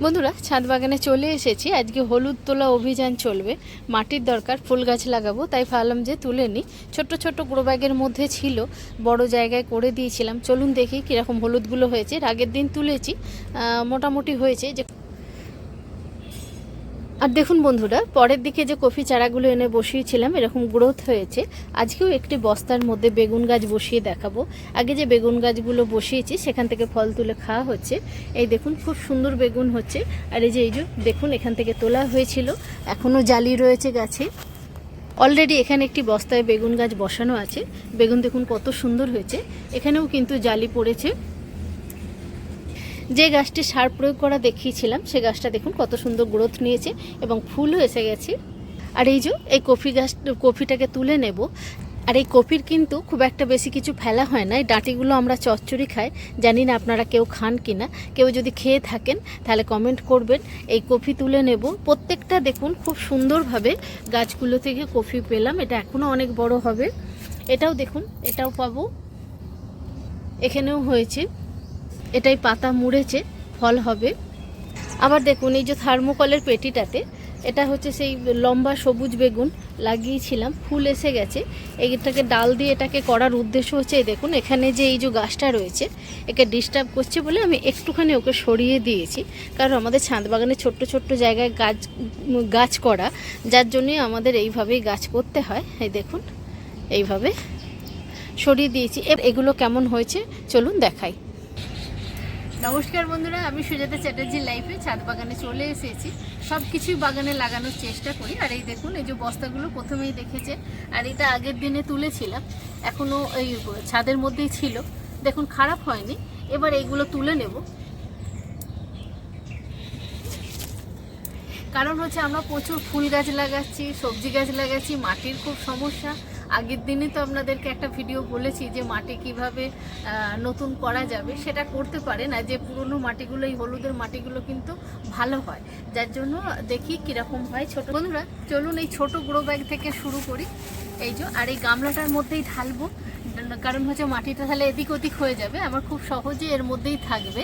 বন্ধুরা, ছাদ বাগানে চলে এসেছি। আজকে হলুদ তোলা অভিযান চলবে। মাটির দরকার, ফুল গাছ লাগাবো, তাই ভাবলাম যে তুলে নিই। ছোট্ট ছোট্ট গ্রো ব্যাগের মধ্যে ছিল, বড় জায়গায় করে দিয়েছিলাম। চলুন দেখি কীরকম হলুদগুলো হয়েছে। আগের দিন তুলেছি। মোটামুটি হয়েছে যে আর দেখুন বন্ধুরা, পরের দিকে যে কফি চারাগুলো এনে বসিয়েছিলাম, এরকম গ্রোথ হয়েছে। আজকেও একটি বস্তার মধ্যে বেগুন গাছ বসিয়ে দেখাবো। আগে যে বেগুন গাছগুলো বসিয়েছি, সেখান থেকে ফল তুলে খাওয়া হচ্ছে। এই দেখুন, খুব সুন্দর বেগুন হচ্ছে। আর এই যে এই যে, দেখুন, এখান থেকে তোলা হয়েছিল। এখনও জালি রয়েছে গাছে। অলরেডি এখানে একটি বস্তায় বেগুন গাছ বসানো আছে। বেগুন দেখুন কত সুন্দর হয়েছে। এখানেও কিন্তু জালি পড়েছে। যে গাছটি সার প্রয়োগ করা দেখিয়েছিলাম, সে গাছটা দেখুন কত সুন্দর গ্রোথ নিয়েছে এবং ফুলও এসে গেছে। আর এই যে, এই কফি গাছ, কফিটাকে তুলে নেব। আর এই কফির কিন্তু খুব একটা বেশি কিছু ফেলা হয় না। এই ডাঁটিগুলো আমরা চচ্চড়ি খাই। জানি না আপনারা কেউ খান কি না কেউ যদি খেয়ে থাকেন, তাহলে কমেন্ট করবেন। এই কফি তুলে নেব। প্রত্যেকটা দেখুন খুব সুন্দরভাবে গাছগুলো থেকে কফি পেলাম। এটা এখনও অনেক বড় হবে। এটাও দেখুন, এটাও পাবো। এখানেও হয়েছে। এটাই পাতা মুড়েছে, ফল হবে। আবার দেখুন, এই যে থার্মোকলের পেটিটাতে, এটা হচ্ছে সেই লম্বা সবুজ বেগুন লাগিয়েছিলাম, ফুল এসে গেছে। এইটাকে ডাল দিয়ে এটাকে করার উদ্দেশ্য হচ্ছে, এই দেখুন, এখানে যে এই যে গাছটা রয়েছে, একে ডিস্টার্ব করছে বলে আমি একটুখানি ওকে সরিয়ে দিয়েছি। কারণ আমাদের ছাদ বাগানে ছোট্ট ছোট্ট জায়গায় গাছ গাছ করা, যার জন্যই আমাদের এইভাবেই গাছ করতে হয়। এই দেখুন, এইভাবে সরিয়ে দিয়েছি। এগুলো কেমন হয়েছে? চলুন দেখাই। নমস্কার বন্ধুরা, আমি সুজাতা চ্যাটার্জির লাইফে ছাদ বাগানে চলে এসেছি। সব কিছুই বাগানে লাগানোর চেষ্টা করি। আর এই দেখুন, এই যে বস্তাগুলো প্রথমেই দেখেছে, আর এটা আগের দিনে তুলেছিলাম এখনও এই ছাদের মধ্যেই ছিল। দেখুন, খারাপ হয়নি। এবার এইগুলো তুলে নেব। কারণ হচ্ছে আমরা প্রচুর ফুল গাছ লাগাচ্ছি, সবজি গাছ লাগাচ্ছি, মাটির খুব সমস্যা। আগের দিনে তো আপনাদেরকে একটা ভিডিও বলেছি যে মাটি কীভাবে নতুন করা যাবে, সেটা করতে পারে না। যে পুরনো মাটিগুলো, এই হলুদের মাটিগুলো কিন্তু ভালো হয়। যার জন্য দেখি কীরকম হয় ছোট বন্ধুরা, চলুন এই ছোট গ্রো ব্যাগ থেকে শুরু করি। এই যে, আর এই গামলাটার মধ্যেই ঢালবো। কারণ হচ্ছে মাটিটা তাহলে এদিক ওদিক হয়ে যাবে আমার খুব সহজে এর মধ্যেই থাকবে।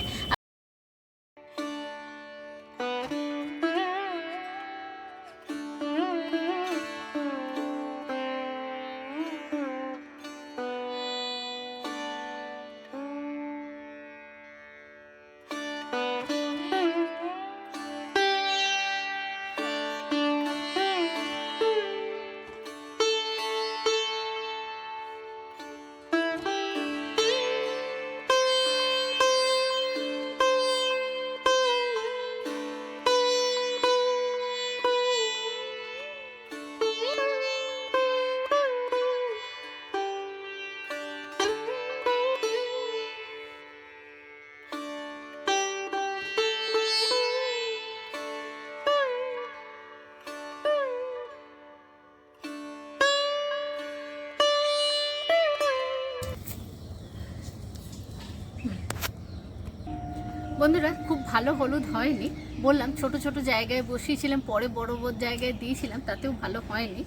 বন্ধুরা, খুব ভালো হলুদ হয়নি। বললাম ছোট ছোট জায়গায় বসিয়েছিলাম, পরে বড় বড় জায়গায় দিয়েছিলাম, তাতেও ভালো হয়নি।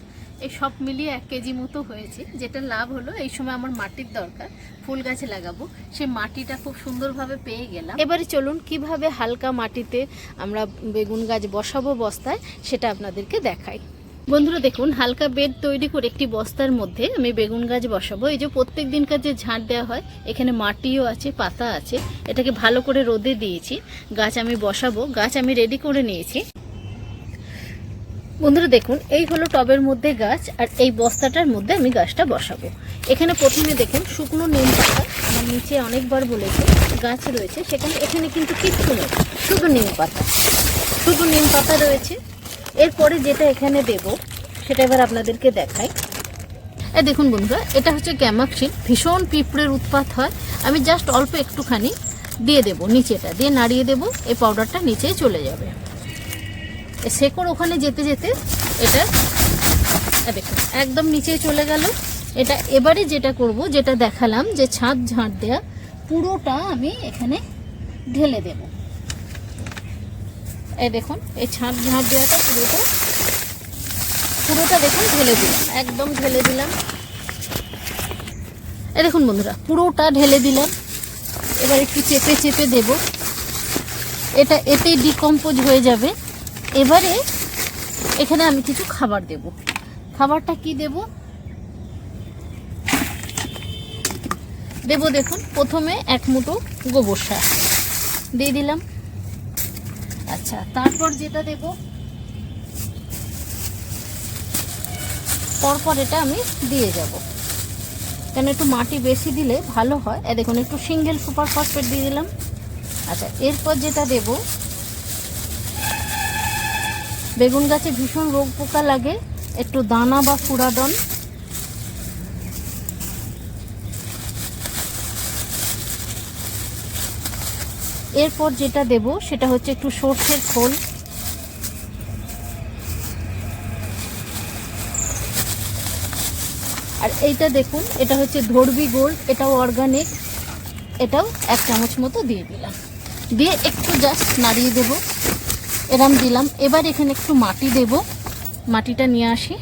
এই সব মিলিয়ে এক কেজি মতো হয়েছে। যেটা লাভ হলো, এই সময় আমার মাটির দরকার, ফুল গাছে লাগাবো। সে মাটিটা খুব সুন্দরভাবে পেয়ে গেলাম। এবারে চলুন, কীভাবে হালকা মাটিতে আমরা বেগুন গাছ বসাবো বস্তায়, সেটা আপনাদেরকে দেখাই। বন্ধুরা দেখুন, হালকা বেড তৈরি করে একটি বস্তার মধ্যে আমি বেগুন গাছ বসাবো। এই যে প্রত্যেক দিনকার যে ঝাঁট দেওয়া হয়, এখানে মাটিও আছে, পাতা আছে। এটাকে ভালো করে রোদে দিয়েছি। গাছ আমি বসাবো। গাছ আমি রেডি করে নিয়েছি। বন্ধুরা দেখুন, এই হলো টবের মধ্যে গাছ আর এই বস্তাটার মধ্যে আমি গাছটা বসাবো। এখানে প্রথমে দেখুন, শুকনো নিম পাতা, আমার নিচে অনেকবার বলেছে, গাছ রয়েছে, সেখানে এখানে কিন্তু কিচ্ছু নেই, শুধু নিম পাতা। শুধু নিম পাতা রয়েছে এরপরে যেটা এখানে দেব, সেটা এবার আপনাদেরকে দেখাই। এই দেখুন বন্ধুরা, এটা হচ্ছে গ্যামাক্সিন ভীষণ পিঁপড়ের উৎপাত হয়। আমি জাস্ট অল্প একটুখানি দিয়ে দেব নিচেটা। দিয়ে নাড়িয়ে দেব, এই পাউডারটা নিচে চলে যাবে। শেকড় ওখানে যেতে যেতে এটা দেখুন, একদম নিচে চলে গেল। এটা এবারে যেটা করব, যেটা দেখালাম যে ছাদ ঝাঁট দেয়া, পুরোটা আমি এখানে ঢেলে দেব। এই দেখুন, এই ছাদ ঝাঁট দেওয়াটা পুরোটা। পুরোটা দেখুন ঢেলে দিলাম, একদম ঢেলে দিলাম। এই দেখুন বন্ধুরা, পুরোটা ঢেলে দিলাম। এবার একটু চেপে চেপে দেব। এটা এতেই ডিকম্পোজ হয়ে যাবে। এবারে এখানে আমি কিছু খাবার দেব। খাবারটা কি দেব? দেব দেখুন, প্রথমে এক মুঠো গোবর সার। দিয়ে দিলাম। আচ্ছা তারপর যেটা দেব, পরপর এটা আমি দিয়ে যাব। কেন একটু মাটি বেশি দিলে ভালো হয়। এ দেখুন, একটু সিঙ্গেল সুপার ফসফেট দিয়ে দিলাম। আচ্ছা এরপর যেটা দেব, বেগুন গাছে ভীষণ রোগ পোকা লাগে, একটু দানা বা ফুরাডন এরপর যেটা দেব সেটা হচ্ছে একটু সর্ষের খোল। আর এইটা দেখুন, এটা হচ্ছে ধরবি গোল্ড এটাও অর্গানিক এটাও এক চামচ মতো দিয়ে দিলাম। দিয়ে একটু জাস্ট নাড়িয়ে দেব, এরম দিলাম। এবার এখানে একটু মাটি দেব, মাটিটা নিয়ে আসি।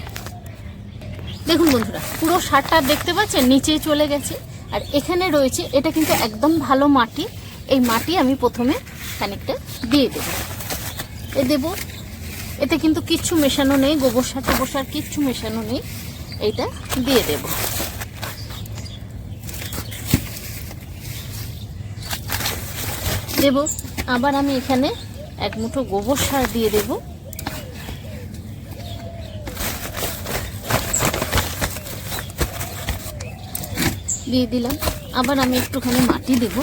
দেখুন বন্ধুরা, পুরো সারটা দেখতে পাচ্ছেন? নিচে চলে গেছে। আর এখানে রয়েছে, এটা কিন্তু একদম ভালো মাটি। এই মাটি আমি প্রথমে খানিকটা দিয়ে দেব। এ দেব, এতে কিন্তু কিচ্ছু মেশানো নেই, গোবর সার টোবর সার কিচ্ছু মেশানো নেই, এইটা দিয়ে দেব। দেব, আবার আমি এখানে এক মুঠো গোবর সার দিয়ে দেব। দিয়ে দিলাম, আবার আমি একটুখানি মাটি দেব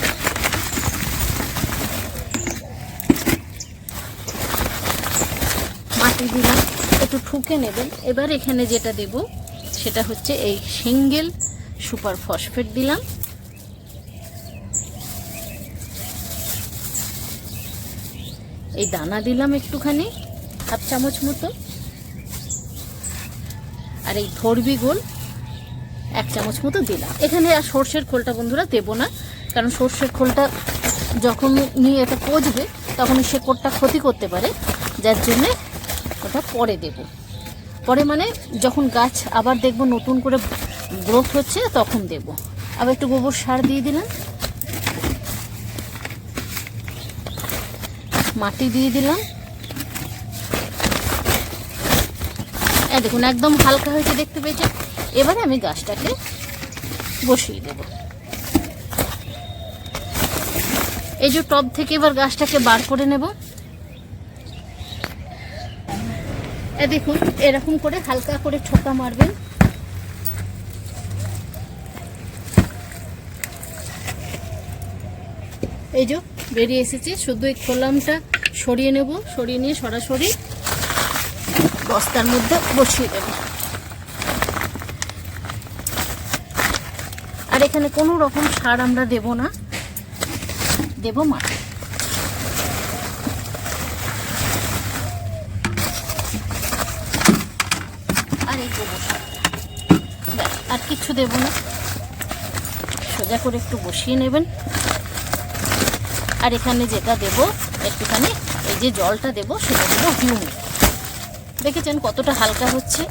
মাটি দিলাম একটু ঠুকে নেবেন। এবার এখানে যেটা দেব, সেটা হচ্ছে এই সিঙ্গেল সুপার ফসফেট দিলাম। এই দানা দিলাম একটুখানি, হাফ চামচ মতো। আর এই ধরবি গোল, এক চামচ মতো দিলাম। এখানে আর সর্ষের খোলটা বন্ধুরা দেবো না, কারণ সর্ষের খোলটা যখন নিয়ে এটা পচবে, তখন শেকড়টা ক্ষতি করতে পারে, যার জন্যে ওটা পরে দেব। পরে মানে যখন গাছ আবার দেখব নতুন করে গ্রোথ হচ্ছে, তখন দেব। আবার একটু গোবর সার দিয়ে দিলাম। মাটি দিয়ে দিলাম। দেখুন, একদম হালকা হয়েছে, দেখতে পেয়েছেন? এবারে আমি গাছটাকে বসিয়ে দেব। এই যে টব থেকে এবার গাছটাকে বার করে নেব এ দেখুন, এরকম করে হালকা করে ঠোকা মারবেন। এই যে, বেরিয়ে এসেছে। শুধু এই খোলামটা সরিয়ে নেব, সরিয়ে নিয়ে সরাসরি বস্তার মধ্যে বসিয়ে দেব। আর এখানে কোনো রকম সার আমরা দেব না, দেব মাটি। আর এই গোবর আর কিচ্ছু দেব না। সোজা করে একটু বসিয়ে নেবেন। আর এখানে যেটা দেব, একটুখানি এই যে জলটা দেব, সেটা দেবো হিউমিক দেখেছেন কতটা হালকা হচ্ছে?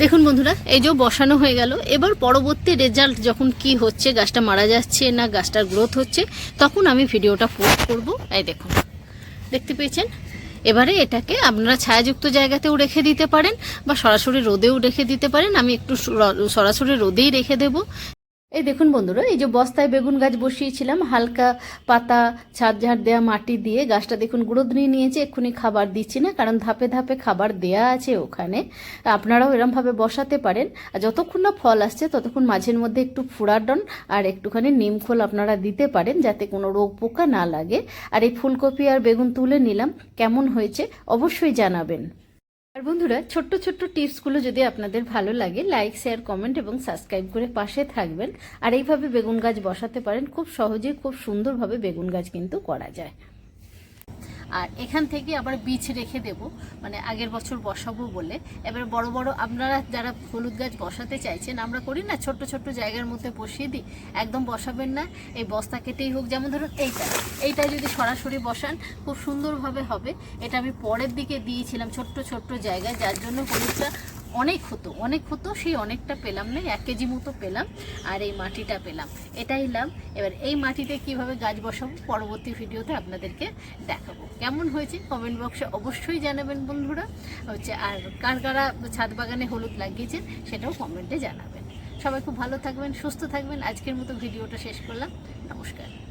দেখুন বন্ধুরা, এই যে বসানো হয়ে গেল। এবার পরবর্তী রেজাল্ট যখন কি হচ্ছে, গাছটা মারা যাচ্ছে না, গাছটার গ্রোথ হচ্ছে, তখন আমি ভিডিওটা পোস্ট করব। এই দেখুন, দেখতে পেয়েছেন? এবারে এটাকে আপনারা ছায়াযুক্ত জায়গাতেও রেখে দিতে পারেন বা সরাসরি রোদেও রেখে দিতে পারেন। আমি একটু সরাসরি রোদেই রেখে দেব। এই দেখুন বন্ধুরা, এই যে বস্তায় বেগুন গাছ বসিয়েছিলাম, হালকা পাতা, ছাদ ঝাড় দেওয়া মাটি দিয়ে গাছটা দেখুন গ্রোথ নিয়ে নিয়েছে, এক্ষুনি খাবার দিচ্ছি না, কারণ ধাপে ধাপে খাবার দেয়া আছে ওখানে। আপনারাও এরমভাবে বসাতে পারেন, আর যতক্ষণ না ফল আসছে, ততক্ষণ মাঝের মধ্যে একটু ফুরাডন আর একটুখানি নিমখোল আপনারা দিতে পারেন, যাতে কোনো রোগ পোকা না লাগে। আর এই ফুলকপি আর বেগুন তুলে নিলাম, কেমন হয়েছে অবশ্যই জানাবেন। আর বন্ধুরা, ছোট্ট ছোট্ট টিপসগুলো যদি আপনাদের ভালো লাগে লাইক শেয়ার কমেন্ট এবং সাবস্ক্রাইব করে পাশে থাকবেন। আর এইভাবে বেগুন গাছ বসাতে পারেন, খুব সহজে খুব সুন্দরভাবে বেগুন গাছ কিন্তু করা যায়। আর এখান থেকে আবার বীজ রেখে দেব। মানে আগের বছর বসাবো বলে। এবার বড় বড় আপনারা যারা হলুদ গাছ বসাতে চাইছেন, আমরা করি না, ছোট্ট ছোট্ট জায়গার মধ্যে বসিয়ে দিই। একদম বসাবেন না, এই বস্তা কেটেই হোক, যেমন ধরুন এইটা। এইটা যদি সরাসরি বসান, খুব সুন্দরভাবে হবে। এটা আমি পরের দিকে দিয়েছিলাম ছোট্ট ছোট্ট জায়গায়, যার জন্য হলুদটা অনেক হতো অনেক হতো, সেই অনেকটা পেলাম না, এক কেজি মতো পেলাম, আর এই মাটিটা পেলাম। এটাই লাভ। এবার এই মাটিতে কীভাবে গাছ বসাবো, পরবর্তী ভিডিওতে আপনাদেরকে দেখাবো। কেমন হয়েছে কমেন্ট বক্সে অবশ্যই জানাবেন বন্ধুরা। হচ্ছে, আর কার কারা ছাদ বাগানে হলুদ লাগিয়েছেন, সেটাও কমেন্টে জানাবেন। সবাই খুব ভালো থাকবেন, সুস্থ থাকবেন। আজকের মতো ভিডিওটা শেষ করলাম। নমস্কার।